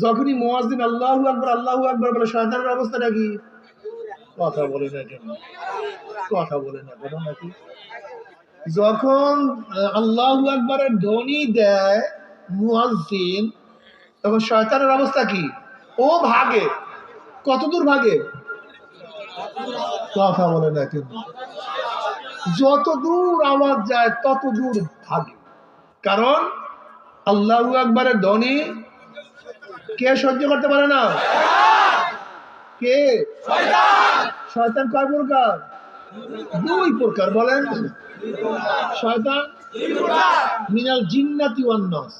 যখনই মোয়াজিন আল্লাহ আকবর আল্লাহ আকবর বলে শয়তানের অবস্থাটা কি কথা বলে না কেন? কথা বলে না কেন নাকি? যখন আল্লাহ আকবরের ধ্বনি দেয় মুয়াজ্জিন, তখন শয়তানের অবস্থা কি? ও ভাগে। কত দূর ভাগে? কথা বলে না কেন? যত দূর আওয়াজ যায় তত দূর ভাগে। কারণ, আল্লাহ আকবরের ধ্বনি কে সহ্য করতে পারে না? কে? শয়তান কয় প্রকার? দুই প্রকার, বলেন। শয়তান, মিনাল জিন্নাতি ওয়ান নাস।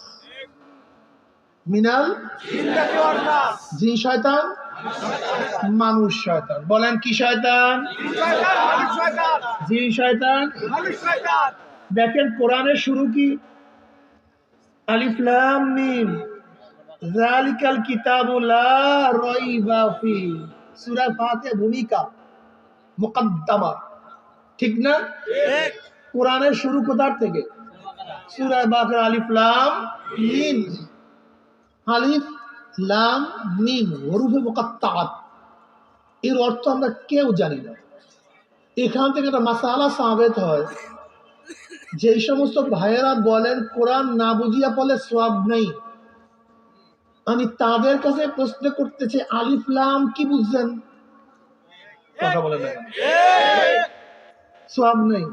মিনাল জিন শয়তান, মানুষ শয়তান। বলেন কি শয়তান? জিন শয়তান। দেখেন কোরআনের শুরু কি? আলিফ লাম মিম। জালিকাল কিতাবু লা রাইবা ফি সূরা ফাতিহা ভূমিকা মুকদ্দমা। ঠিক না? কোরআনের শুরু কোথার থেকে? সূরা বাকরা আলিফ লাম মিম। আলিফ লাম মিম হরুফে মুকাত্তাআত এর অর্থ আমরা কেউ জানি না। এখান থেকে একটা মাসালা সাবেত হয়। যেই সমস্ত ভাইয়েরা বলেন কোরআন না বুঝিয়া বলে সব নেই। আমি তাদের কাছে প্রশ্ন করতেছি আলিফ লাম কি বুঝছেন কথা বলে না সব নেই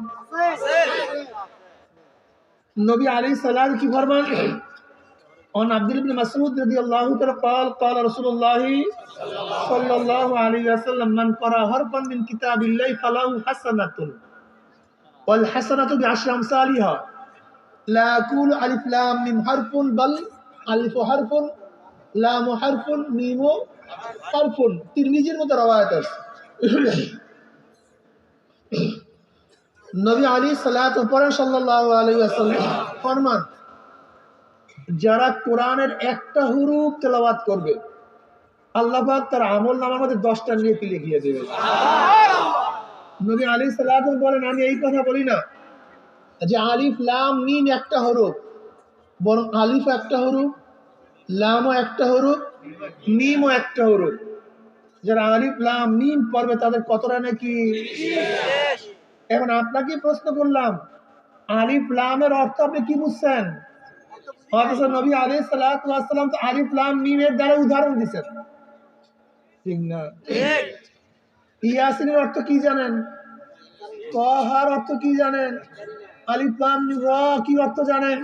নবী আলী সালাম কি ফরমান عن عبد الله بن مسعود رضي الله تعالى قال قال رسول الله صلى الله عليه وسلم من قرأ حرفا من كتاب الله فله حسنة والحسنة بعشر أمثالها لا أقول ألف لام ميم حرف بل ألف حرف মিমো মতো আছে। যারা কোরআনের একটা হুরুপ তেলাবাদ করবে, আল্লাহ তার আমল নামার মধ্যে দশটা নিয়ে পিলে গিয়ে দেবে। নবী আলী সালাত বলেন, আমি এই কথা বলি না যে আলিফ, লাম, মিম একটা হরুপ, বরং আলিফ একটা হরুপ লামও একটা হরফ, মিমও একটা হরফ। যারা আলিফ, লাম, মিম পড়বে তাদের কতটা নাকি? এখন আপনাকে প্রশ্ন করলাম, আলিফ, লামের অর্থ আপনি কি বুঝছেন? অথচ নবী আলী সাল্লাম তো আলিফ, লাম, মিমের দ্বারা উদাহরণ দিচ্ছেন ঠিক না? ইয়াসিনের অর্থ কি জানেন? তহার অর্থ কি জানেন? আলিফ, লাম, র কি অর্থ জানেন?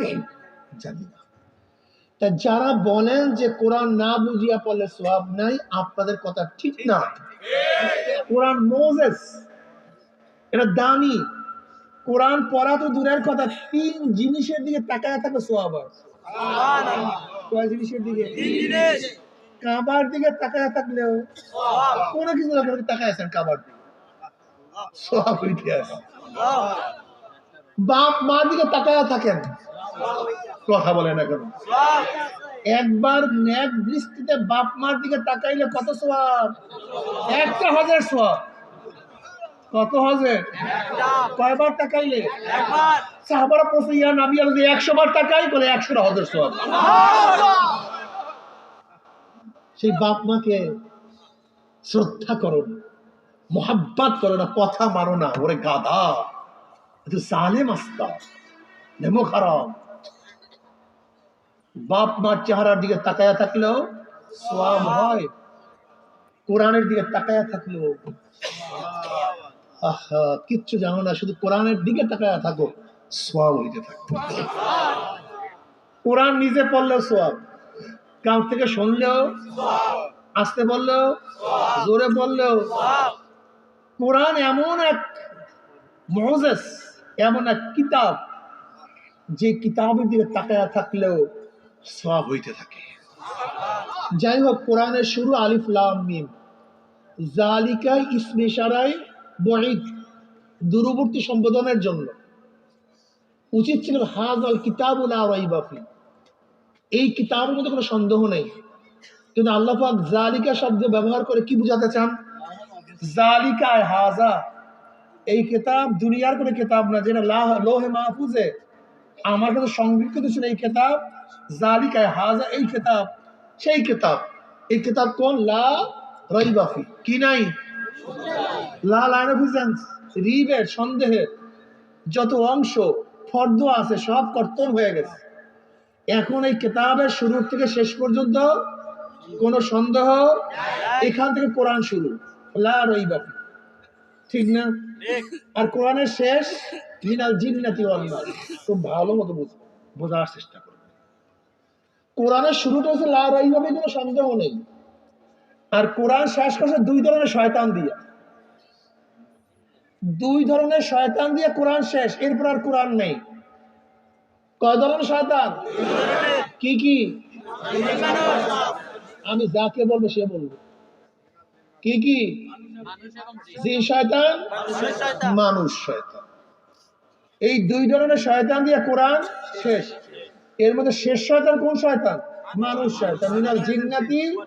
জানি না। তা যারা বলেন যে কোরআন না বুঝিয়া পড়লে সব নাই আপনাদের কথা ঠিক না। কোরআন মোজেস এটা দামি কোরআন পড়া তো দূরের কথা তিন জিনিসের দিকে তাকায় থাকে সোয়াব কয় জিনিসের দিকে? কাবার দিকে তাকায় থাকলেও কোনো কিছু তাকায় আছেন কাবার দিকে। সোয়াব আছে। বাপ মার দিকে তাকায় থাকেন। কথা বলে না কেন? একবার ন্যাক দৃষ্টিতে বাপ মার দিকে তাকাইলে কত সোয়াব একটা হাজার সোয়াব কত হাজার কয়বার তাকাইলে? সাহাবারা প্রশ্ন, ইয়া একশো বার তাকাই করে একশো হাজার সোয়াব সেই বাপ মাকে শ্রদ্ধা করো না করো না, কথা মারো না, ওরে গাধা। একটু সালে নেমো খারাপ। বাপ, মার চেহারার দিকে তাকায়া থাকলেও সোয়াব হয়। কোরআনের দিকে তাকায়া থাকলেও কিচ্ছু জানো না, শুধু কোরআনের দিকে তাকায়া থাকো, সোয়াব হইতে থাকো। কোরআন নিজে পড়লেও সোয়াব কাউ থেকে শুনলেও, আসতে বললেও, জোরে বললেও, কোরআন এমন এক মহজেস এমন এক কিতাব, যে কিতাবের দিকে তাকায়া থাকলেও সব হইতে থাকে। যাই হোক কোরআনের শুরু আলিফ লাম মিম। জালিকাই ইসমে সারাই বহিদ দূরবর্তী সম্বোধনের জন্য। উচিত ছিল হাজ আল কিতাবুল আরাইবাফি এই কিতাবের মধ্যে কোনো সন্দেহ নেই। কিন্তু আল্লাহ পাক জালিকা শব্দ ব্যবহার করে কি বুঝাতে চান? জালিকা হাজা এই কিতাব দুনিয়ার কোনো কিতাব না, যেটা লোহে মাহফুজে। আমার কাছে সংরক্ষিত ছিল এই কিতাব। জালিকায় হাজা এই কিতাব সেই কিতাব। এই কিতাব কোন? লা রাইবাফি কি নাই? লা লাইন অফ রিবের সন্দেহের যত অংশ ফর্দ আছে সব কর্তন হয়ে গেছে। এখন এই কিতাবের শুরু থেকে শেষ পর্যন্ত কোনো সন্দেহ? এখান থেকে কোরআন শুরু। লা রাইবাফি ঠিক না? আর কোরআনের শেষ মিনাল জিন্নাতি ওয়াল ভালো মতো বুঝ বোঝার চেষ্টা কোরআনের শুরুটা হচ্ছে, লা রাইবাফি কোনো সন্দেহ নেই। আর কোরআন শেষ করছে দুই ধরনের শয়তান দিয়ে। দুই ধরনের শয়তান দিয়ে কোরআন শেষ, এরপর আর কোরআন নেই। কয় ধরনের শয়তান? কি কি? আমি যাকে বলব, সে বলব। কি কি? শয়তান? মানুষ শয়তান। এই দুই ধরনের শয়তান দিয়ে কোরআন শেষ। এর মধ্যে শেষ শয়তান কোন শয়তান? মানুষ শয়তান। মিনাল জিন্নাতি,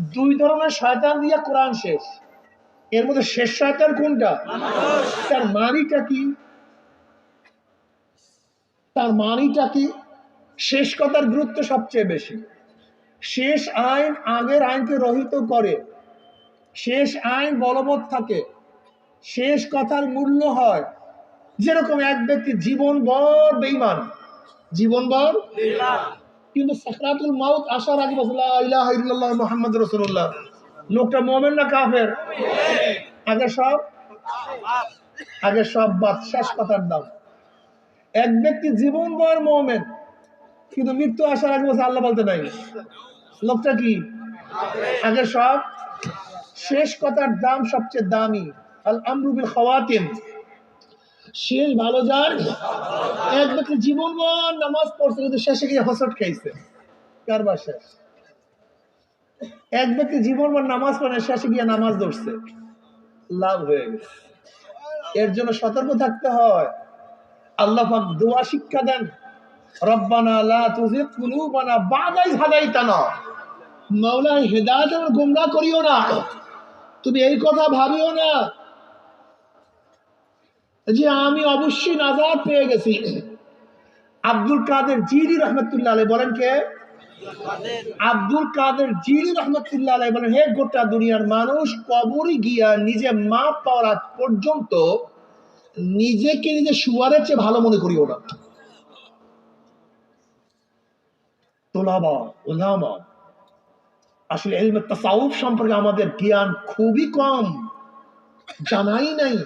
দুই ধরনের শয়তান দিয়ে কোরআন শেষ। এর মধ্যে শেষ শয়তান কোনটা? তার মানিটা কি? তার মানিটা কি? শেষ কথার গুরুত্ব সবচেয়ে বেশি। শেষ আইন আগের আইনকে রহিত করে। শেষ আইন বলবৎ থাকে। শেষ কথার মূল্য হয়। যেরকম এক ব্যক্তি জীবন বর বেইমান জীবন বর কিন্তু সাকরাতুল মাউত আসার আগে ইল্লাল্লাহ মুহাম্মদ রাসূলুল্লাহ। লোকটা মুমিন না কাফের? আগে সব? আগে সব বাদ শেষ কথার দাম। এক ব্যক্তি জীবন বর মুমিন কিন্তু মৃত্যু আসার আগে বলছে আল্লাহ বলতে নাই। লোকটা কি? আগে সব? শেষ কথার দাম সবচেয়ে দামি। আল আমরু বিল শেষ ভালো যান এক ব্যক্তি জীবনভর নামাজ পড়ছে, কিন্তু শেষে গিয়ে হসট খাইছে। কারবার শেষ। এক ব্যক্তি জীবনভর নামাজ পড়ে, শেষে গিয়ে নামাজ ধরছে। লাভ হয়ে গেছে। এর জন্য সতর্ক থাকতে হয়। আল্লাহ পাক দোয়া শিক্ষা দেন। রব্বানা লা তুযিগ কুলুবানা বাদা ইয হাদাইতানা। মাওলা হেদায়েত আমার গোমরাহ করিও না। তুমি এই কথা ভাবিও না। যে আমি অবশ্যই নাজাত পেয়ে গেছি। আব্দুল কাদের জিরি রহমতুল্লাহ আলাই বলেন কে? আব্দুল কাদের জিরি রহমতুল্লাহ আলাই বলেন, হে গোটা দুনিয়ার মানুষ, কবরে গিয়া নিজে মা পাওয়ার পর্যন্ত নিজেকে নিজে শুয়ারের চেয়ে ভালো মনে করিও না। তোলাবা ওলামা আসলে এলমে তাসাউফ সম্পর্কে আমাদের জ্ঞান খুবই কম, জানাই নাই।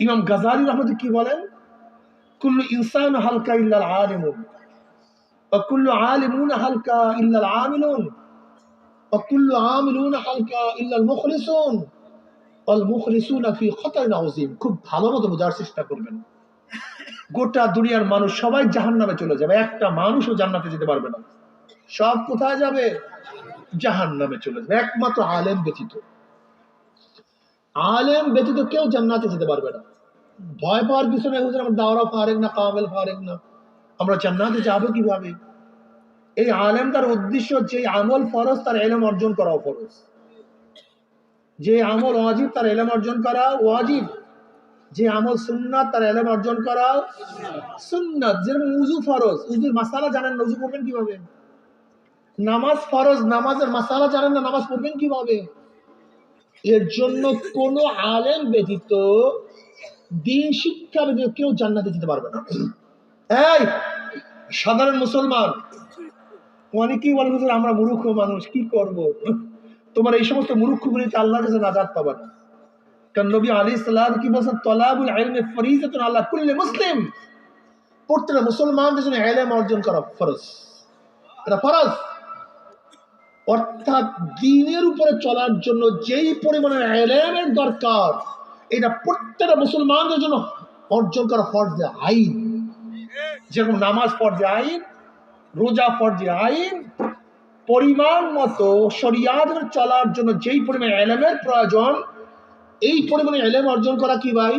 ইমাম গাজারি রহমদ কি বলেন? কুল্লু ইনসান হালকা ইল্লাল আলম অকুল্লু আলিমুন হালকা ইল্লাল আমিলুন অকুল্লু আমিলুন হালকা ইল্লাল মুখলিসুন। অল মুখলিসুন খুব ভালো মতো বোঝার চেষ্টা করবেন। গোটা দুনিয়ার মানুষ সবাই জাহান নামে চলে যাবে। একটা মানুষও জান্নাতে যেতে পারবে না। সব কোথায় যাবে? জাহান নামে চলে যাবে। একমাত্র আলেম ব্যতীত। আলেম ব্যতীত কেউ জান্নাতে যেতে পারবে না। ভয় পাওয়ার কিছু নেই, হুজুর, আমরা দাওরা ফারেক না, কামেল ফারেক না। আমরা জান্নাতে যাব কীভাবে? এই আলেম তার উদ্দেশ্য যে আমল ফরজ, তার এলেম অর্জন করাও ফরজ। যে আমল ওয়াজিব, তার এলেম অর্জন করা ওয়াজিব। যে আমল সুন্নাত, তার এলেম অর্জন করা সুন্নাত। যেরকম উজু ফরজ উজুর মাসালা জানেন না উজু করবেন কীভাবে? নামাজ ফরজ, নামাজের মাসালা জানেন না, নামাজ পড়বেন কীভাবে? এর জন্য কোনো আলেম ব্যতীত দিন শিক্ষা ব্যতীত কেউ জান্নাতে যেতে পারবে না। এই, সাধারণ মুসলমান, অনেকেই বলে, হুজুর, আমরা মূর্খ মানুষ, কি করব? তোমার এই সমস্ত মূর্খগুলিতে আল্লাহর কাছে নাজাত পাবা না। কারণ নবী আলী কি বলছেন? তলাবুল ইলমে ফরিজাতুন আল্লাহ কুল্লি মুসলিম। প্রত্যেক মুসলমানদের জন্য অর্জন করা ফরজ। এটা ফরজ। অর্থাৎ দিনের উপরে চলার জন্য যেই পরিমাণের এলেমের দরকার, এটা প্রত্যেকটা মুসলমানদের জন্য অর্জন করা ফর্জে আইন। যেরকম নামাজ ফর্জে আইন, রোজা ফর্জে আইন, পরিমাণ মতো শরিয়াদের চলার জন্য যেই পরিমাণে এলেমের প্রয়োজন, এই পরিমাণে এলেম অর্জন করা কি ভাই?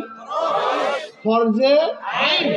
ফর্জে আইন।